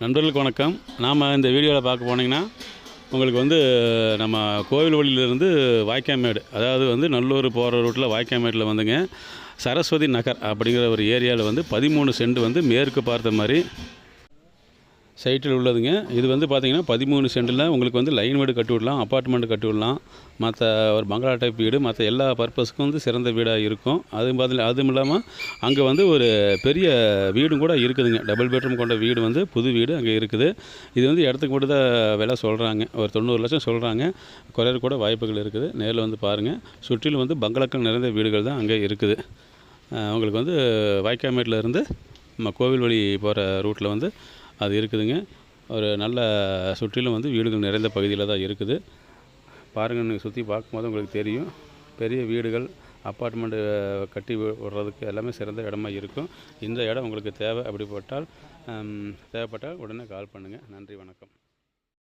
நண்பர்களுக்கு வணக்கம். நாம் இந்த வீடியோவில் பார்க்க போனீங்கன்னா உங்களுக்கு வந்து நம்ம கோவில் வழியிலேருந்து வாய்க்காமேடு அதாவது வந்து நல்லூர் போகிற ரூட்டில் வாய்க்காமேட்டில் வந்துங்க சரஸ்வதி நகர் அப்படிங்கிற ஒரு ஏரியாவில் வந்து பதிமூணு சென்ட் வந்து மேற்கு பார்த்த மாதிரி சைட்டில் உள்ளதுங்க. இது வந்து பார்த்தீங்கன்னா பதிமூணு சென்டில் உங்களுக்கு வந்து லைன் வீடு கட்டி விடலாம் அப்பார்ட்மெண்ட் கட்டி விடலாம். மற்ற ஒரு பங்களா டைப் வீடு மற்ற எல்லா பர்பஸ்க்கும் வந்து சிறந்த வீடாக இருக்கும். அது பதில் அதுவும் இல்லாமல் அங்கே வந்து ஒரு பெரிய வீடும் கூட இருக்குதுங்க. டபுள் பெட்ரூம் கொண்ட வீடு வந்து புது வீடு அங்கே இருக்குது. இது வந்து இடத்துக்கு மட்டும் தான் விலை சொல்கிறாங்க ஒரு தொண்ணூறு லட்சம் சொல்கிறாங்க குறையிற கூட வாய்ப்புகள் இருக்குது. நேரில் வந்து பாருங்கள் சுற்றிலும் வந்து பங்களாக்கள் நிறைந்த வீடுகள் தான் அங்கே இருக்குது. உங்களுக்கு வந்து வாய்க்காமேட்டில் இருந்து நம்ம கோவில் வழி போகிற ரூட்டில் வந்து அது இருக்குதுங்க. ஒரு நல்ல சுற்றிலும் வந்து வீடுகள் நிறைந்த பகுதியில் தான் இருக்குது. பாருங்கள் நீங்கள் சுற்றி பார்க்கும்போது உங்களுக்கு தெரியும். பெரிய வீடுகள் அப்பார்ட்மெண்ட்டு கட்டி விடுறதுக்கு எல்லாமே சிறந்த இடமா இருக்கும். இந்த இடம் உங்களுக்கு தேவை. அப்படிப்பட்டால் தேவைப்பட்டால் உடனே கால் பண்ணுங்கள் நன்றி வணக்கம்.